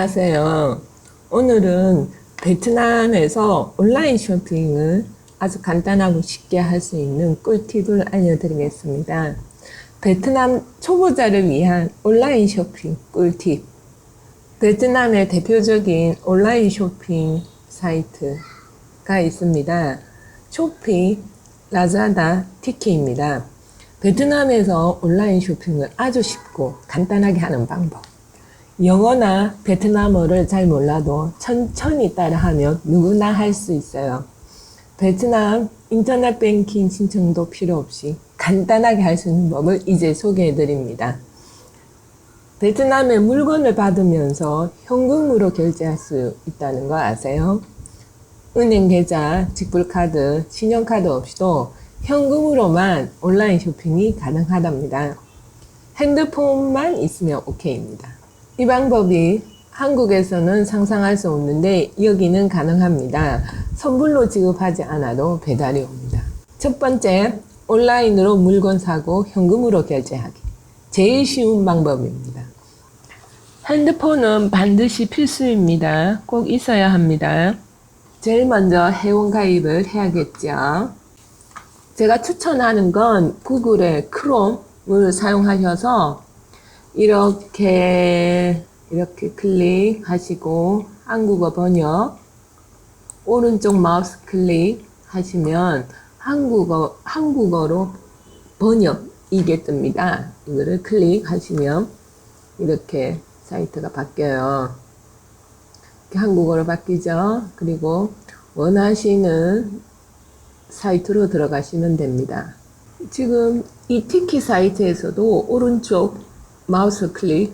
안녕하세요. 오늘은 베트남에서 온라인 쇼핑을 아주 간단하고 쉽게 할 수 있는 꿀팁을 알려드리겠습니다. 베트남 초보자를 위한 온라인 쇼핑 꿀팁. 베트남의 대표적인 온라인 쇼핑 사이트가 있습니다. 쇼피, 라자다, 티키입니다. 베트남에서 온라인 쇼핑을 아주 쉽고 간단하게 하는 방법. 영어나 베트남어를 잘 몰라도 천천히 따라하면 누구나 할 수 있어요. 베트남 인터넷 뱅킹 신청도 필요 없이 간단하게 할 수 있는 법을 이제 소개해 드립니다. 베트남에 물건을 받으면서 현금으로 결제할 수 있다는 거 아세요? 은행 계좌, 직불카드, 신용카드 없이도 현금으로만 온라인 쇼핑이 가능하답니다. 핸드폰만 있으면 오케이입니다. 이 방법이 한국에서는 상상할 수 없는데 여기는 가능합니다. 선불로 지급하지 않아도 배달이 옵니다. 첫 번째, 온라인으로 물건 사고 현금으로 결제하기. 제일 쉬운 방법입니다. 핸드폰은 반드시 필수입니다. 꼭 있어야 합니다. 제일 먼저 회원 가입을 해야겠죠. 제가 추천하는 건 구글의 크롬을 사용하셔서 이렇게 이렇게 클릭하시고 한국어 번역 오른쪽 마우스 클릭하시면 한국어 한국어로 번역이게 뜹니다. 이거를 클릭하시면 이렇게 사이트가 바뀌어요. 이렇게 한국어로 바뀌죠. 그리고 원하시는 사이트로 들어가시면 됩니다. 지금 이 티키 사이트에서도 오른쪽 마우스 클릭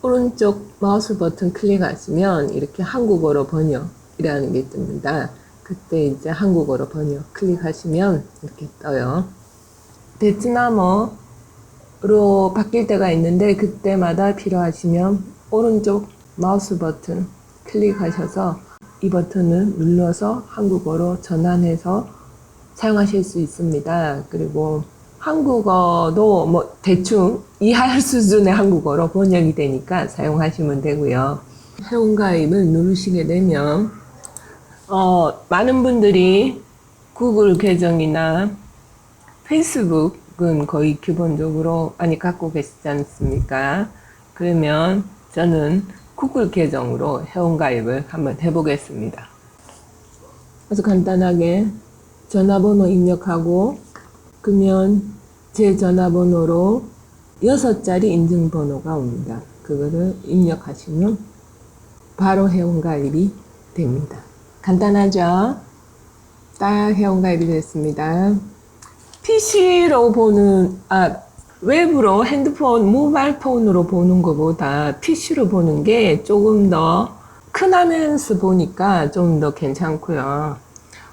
오른쪽 마우스 버튼 클릭하시면 이렇게 한국어로 번역이라는 게 뜹니다. 그때 이제 한국어로 번역 클릭하시면 이렇게 떠요. 베트남어로 바뀔 때가 있는데 그때마다 필요하시면 오른쪽 마우스 버튼 클릭하셔서 이 버튼을 눌러서 한국어로 전환해서 사용하실 수 있습니다. 그리고 한국어도 뭐 대충 이해할 수준의 한국어로 번역이 되니까 사용하시면 되고요. 회원가입을 누르시게 되면 어, 많은 분들이 구글 계정이나 페이스북은 거의 기본적으로 많이 갖고 계시지 않습니까? 그러면 저는 구글 계정으로 회원가입을 한번 해보겠습니다. 아주 간단하게 전화번호 입력하고 그러면 제 전화번호로 6자리 인증번호가 옵니다. 그거를 입력하시면 바로 회원가입이 됩니다. 간단하죠? 딱 회원가입이 됐습니다. PC로 보는, 아, 웹으로 핸드폰, 모바일 폰으로 보는 것보다 PC로 보는 게 조금 더 큰 화면에서 보니까 좀 더 괜찮고요.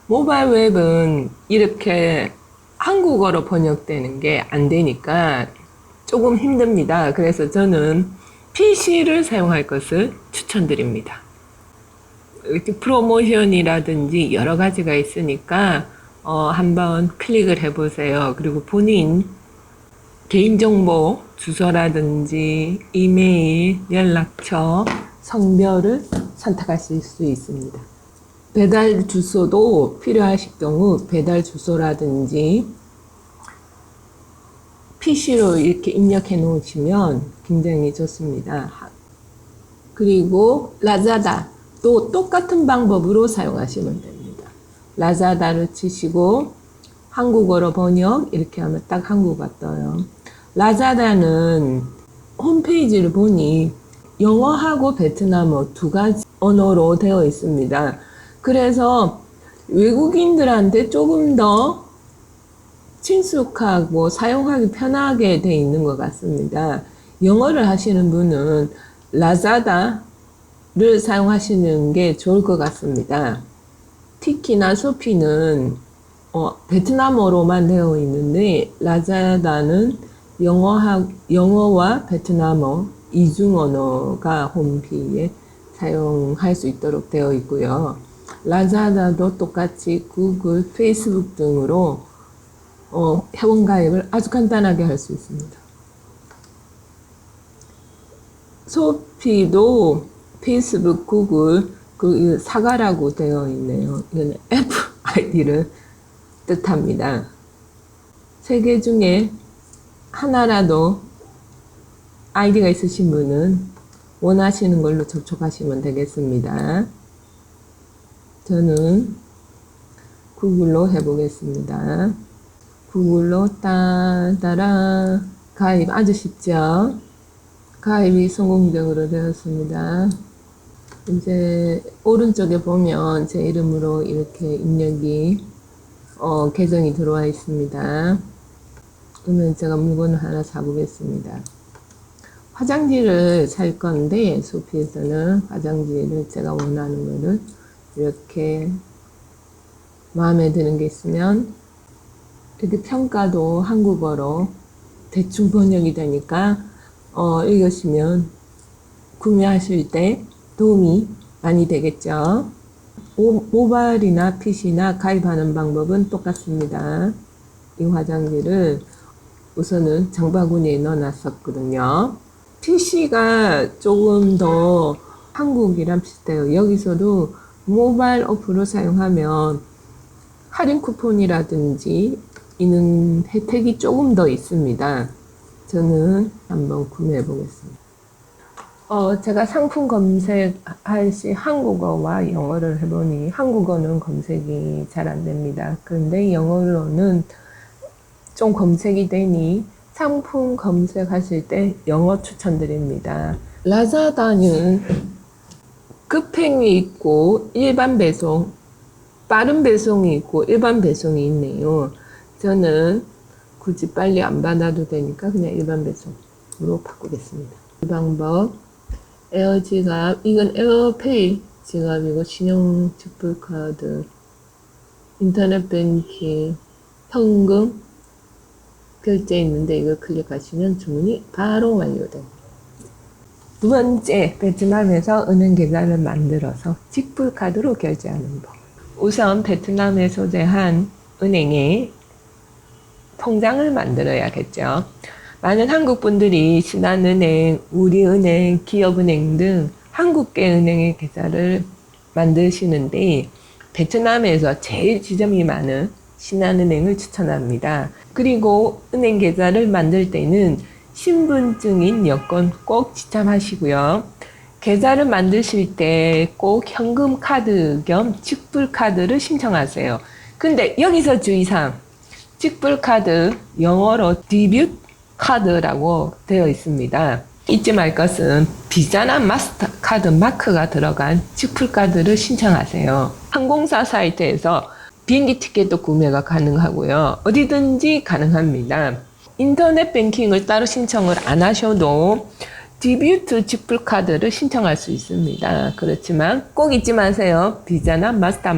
모바일 웹은 이렇게 한국어로 번역되는 게 안 되니까 조금 힘듭니다. 그래서 저는 PC를 사용할 것을 추천드립니다. 프로모션이라든지 여러 가지가 있으니까 어, 한번 클릭을 해보세요. 그리고 본인 개인정보 주소라든지 이메일, 연락처, 성별을 선택하실 수 있습니다. 배달 주소도 필요하실 경우 배달 주소라든지 PC로 이렇게 입력해 놓으시면 굉장히 좋습니다. 그리고 라자다도 똑같은 방법으로 사용하시면 됩니다. 라자다를 치시고 한국어로 번역 이렇게 하면 딱 한국어 떠요. 라자다는 홈페이지를 보니 영어하고 베트남어 두 가지 언어로 되어 있습니다. 그래서 외국인들한테 조금 더 친숙하고 사용하기 편하게 돼 있는 것 같습니다. 영어를 하시는 분은 라자다를 사용하시는 게 좋을 것 같습니다. 티키나 소피는 어, 베트남어로만 되어 있는데 라자다는 영어하, 영어와 베트남어 이중 언어가 홈피에 사용할 수 있도록 되어 있고요. 라자다도 똑같이 구글, 페이스북 등으로 어, 회원 가입을 아주 간단하게 할 수 있습니다. 소피도 페이스북, 구글, 그 사과라고 되어 있네요. 이거는 F 아이디를 뜻합니다. 세 개 중에 하나라도 아이디가 있으신 분은 원하시는 걸로 접촉하시면 되겠습니다. 저는 구글로 해보겠습니다. 구글로 따따라 가입 아주 쉽죠? 가입이 성공적으로 되었습니다. 이제 오른쪽에 보면 제 이름으로 이렇게 입력이 어, 계정이 들어와 있습니다. 그러면 제가 물건을 하나 사보겠습니다. 화장지를 살 건데 소피에서는 화장지를 제가 원하는 거를 이렇게 마음에 드는 게 있으면 이렇게 평가도 한국어로 대충 번역이 되니까 어, 읽으시면 구매하실 때 도움이 많이 되겠죠. 오, 모바일이나 PC나 가입하는 방법은 똑같습니다. 이 화장지를 우선은 장바구니에 넣어놨었거든요. PC가 조금 더 한국이랑 비슷해요. 여기서도 모바일 어플을 사용하면 할인 쿠폰이라든지 있는 혜택이 조금 더 있습니다. 저는 한번 구매해 보겠습니다. 어, 제가 상품 검색할 시 한국어와 영어를 해보니 한국어는 검색이 잘 안 됩니다. 그런데 영어로는 좀 검색이 되니 상품 검색하실 때 영어 추천드립니다. 라자다는 급행이 있고 일반 배송, 빠른 배송이 있고 일반 배송이 있네요. 저는 굳이 빨리 안 받아도 되니까 그냥 일반 배송으로 바꾸겠습니다. 이 방법 에어 지갑 이건 에어페이 지갑이고 신용 지불카드 인터넷 뱅킹 현금 결제 있는데 이걸 클릭하시면 주문이 바로 완료됩니다. 두 번째, 베트남에서 은행 계좌를 만들어서 직불 카드로 결제하는 법. 우선 베트남에 소재한 은행에 통장을 만들어야겠죠. 많은 한국 분들이 신한은행, 우리은행, 기업은행 등 한국계 은행의 계좌를 만드시는데 베트남에서 제일 지점이 많은 신한은행을 추천합니다. 그리고 은행 계좌를 만들 때는 신분증인 여권 꼭 지참하시고요. 계좌를 만드실 때 꼭 현금 카드 겸 직불 카드를 신청하세요. 근데 여기서 주의사항. 직불 카드 영어로 디뷰 카드라고 되어 있습니다. 잊지 말 것은 비자나 마스터카드 마크가 들어간 직불 카드를 신청하세요. 항공사 사이트에서 비행기 티켓도 구매가 가능하고요. 어디든지 가능합니다. 인터넷 뱅킹을 따로 신청을 안 하셔도 디뷰트 직불 카드를 신청할 수 있습니다. 그렇지만 꼭 잊지 마세요. 비자나 마스터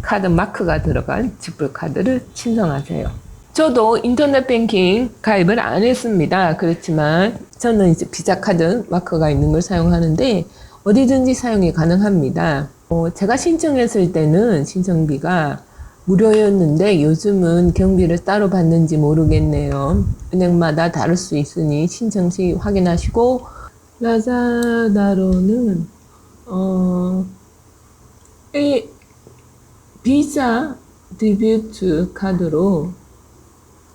카드 마크가 들어간 직불 카드를 신청하세요. 저도 인터넷 뱅킹 가입을 안 했습니다. 그렇지만 저는 이제 비자 카드 마크가 있는 걸 사용하는데 어디든지 사용이 가능합니다. 어, 제가 신청했을 때는 신청비가 무료였는데 요즘은 경비를 따로 받는지 모르겠네요. 은행마다 다를 수 있으니 신청 시 확인하시고 라자다로는 어, 이 비자 디뷰트 카드로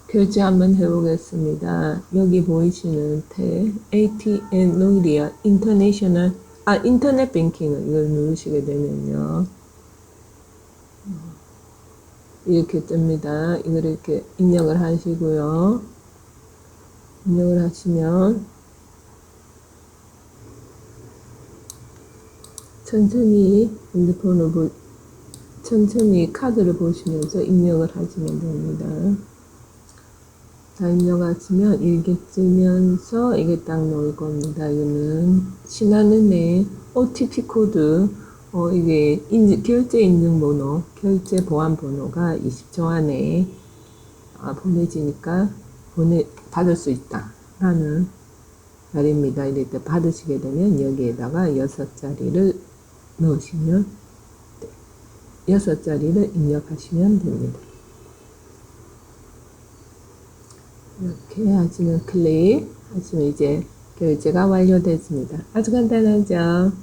결제 한번 해보겠습니다. 여기 보이시는 탭 ATN 노리아 인터내셔널 아 인터넷 뱅킹을 이걸 누르시게 되면요. 이렇게 뜹니다. 이걸 이렇게 입력을 하시고요. 입력을 하시면 천천히 핸드폰을 보, 천천히 카드를 보시면서 입력을 하시면 됩니다. 다 입력하시면 이렇게 뜨면서 이게 딱 나올 겁니다. 이거는 신한은행 OTP 코드 어, 이게 인, 결제 인증 번호, 결제 보안 번호가 20초 안에 아, 보내지니까 보내, 받을 수 있다. 라는 말입니다. 이럴 때 받으시게 되면 여기에다가 여섯 자리를 넣으시면, 여섯 자리를 입력하시면 됩니다. 이렇게 하시면 클릭 하시면 이제 결제가 완료됐습니다. 아주 간단하죠?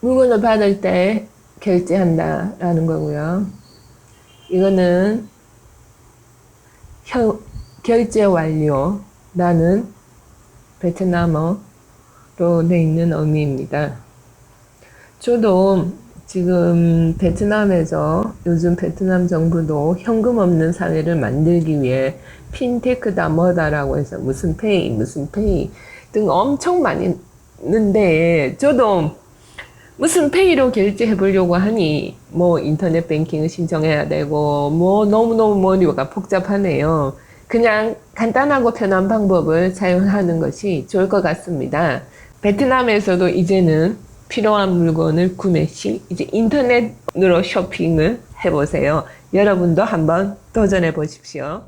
물건을 받을 때 결제한다라는 거고요. 이거는 현, 결제 완료라는 베트남어로 돼 있는 의미입니다. 저도 지금 베트남에서 요즘 베트남 정부도 현금 없는 사회를 만들기 위해 핀테크다 뭐다라고 해서 무슨 페이 무슨 페이 등 엄청 많이 있는데 저도 무슨 페이로 결제해 보려고 하니 뭐 인터넷 뱅킹을 신청해야 되고 뭐 너무너무 머리가 복잡하네요. 그냥 간단하고 편한 방법을 사용하는 것이 좋을 것 같습니다. 베트남에서도 이제는 필요한 물건을 구매 시 이제 인터넷으로 쇼핑을 해보세요. 여러분도 한번 도전해 보십시오.